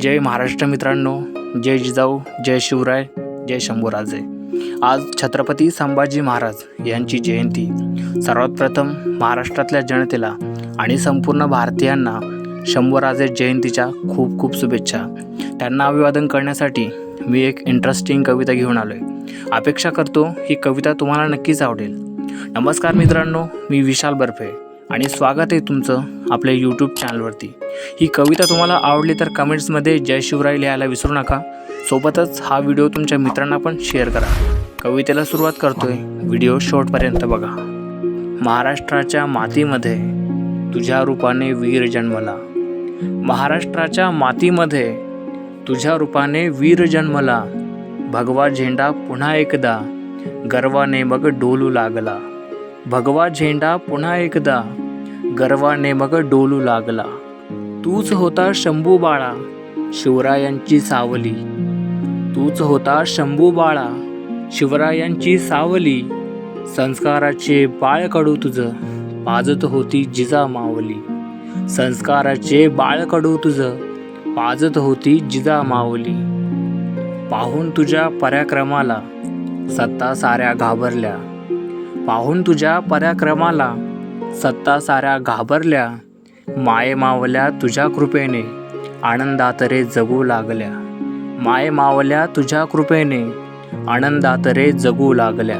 जय महाराष्ट्र मित्रांनो जय जिजाऊ जय शिवराय जय शंभूराजे. आज छत्रपती संभाजी महाराज यांची जयंती. सर्वात प्रथम महाराष्ट्रातल्या जनतेला आणि संपूर्ण भारतीयांना शंभूराजे जयंतीच्या खूप खूप शुभेच्छा. त्यांना अभिवादन करण्यासाठी मी एक इंटरेस्टिंग कविता घेऊन आलो आहे अपेक्षा करतो ही कविता तुम्हाला नक्कीच आवडेल. नमस्कार मित्रांनो मी विशाल बर्फे. आणि स्वागत आहे तुमचं आपल्या यूट्यूब चॅनलवरती ही कविता तुम्हाला आवडली तर कमेंट्समध्ये जय शिवराय लिहायला विसरू नका. सोबतच हा व्हिडिओ तुमच्या मित्रांना पण शेअर करा. कवितेला सुरुवात करतोय. व्हिडिओ शेवटपर्यंत बघा. महाराष्ट्राच्या मातीमध्ये तुझ्या रूपाने वीर जन्मला. महाराष्ट्राच्या मातीमध्ये तुझ्या रूपाने वीर जन्मला. भगवा झेंडा पुन्हा एकदा गर्वाने मग डोलू लागला. भगवा झेंडा पुन्हा एकदा गर्वाने मग डोलू लागला. तूच होता शंभू बाळा शिवरायांची सावली. तूच होता शंभू बाळा शिवरायांची सावली. संस्काराचे बाळ कडू तुझं पाजत होती जिजा मावली. संस्काराचे बाळ कडू तुझं पाजत होती जिजा मावली. पाहून तुझ्या पराक्रमाला सत्ता साऱ्या घाबरल्या. पाहून तुझ्या पराक्रमाला सत्ता साऱ्या घाबरल्या माये मावल्या तुझ्या कृपेने आनंदात रे जगू लागल्या. माये मावल्या तुझ्या कृपेने आनंदात रे जगू लागल्या.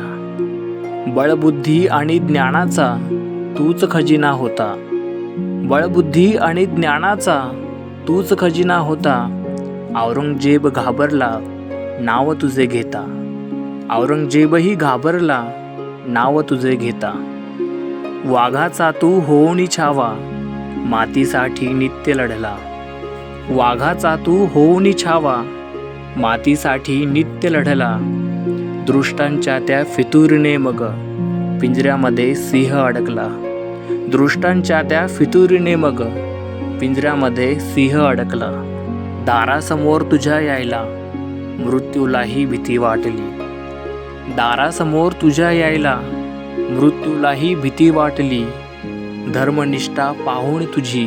बळबुद्धी आणि ज्ञानाचा तूच खजिना होता. बळबुद्धी आणि ज्ञानाचा तूच खजिना होता. औरंगजेब घाबरला नाव तुझे घेता. औरंगजेबही घाबरला नाव तुझे घेता. वाघाचा तू होऊनी छावा मातीसाठी नित्य लढला. वाघाचा तू होऊनी छावा मातीसाठी नित्य लढला. दृष्टांच्या त्या फितुरीने मग पिंजऱ्यामध्ये सिंह अडकला. दृष्टांच्या त्या फितुरीने मग पिंजऱ्यामध्ये सिंह अडकला. दारासमोर तुझ्या यायला मृत्यूलाही भीती वाटली. दारासमोर तुझ्या यायला मृत्यूलाही भीती वाटली. धर्मनिष्ठा पाहून तुझी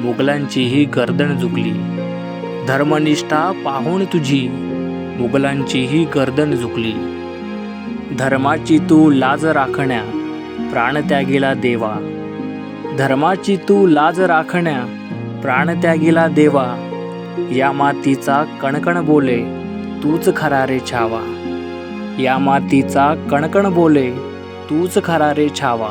मुघलांचीही गर्दन झुकली. धर्मनिष्ठा पाहून तुझी मुघलांचीही गर्दन झुकली. धर्माची तू लाज राखण्या प्राणत्यागीला देवा. धर्माची तू लाज राखण्या प्राणत्यागीला देवा. या मातीचा कणकण बोले तूच खरा रे छावा. या मातीचा कणकण बोले तूच खरा रे छावा.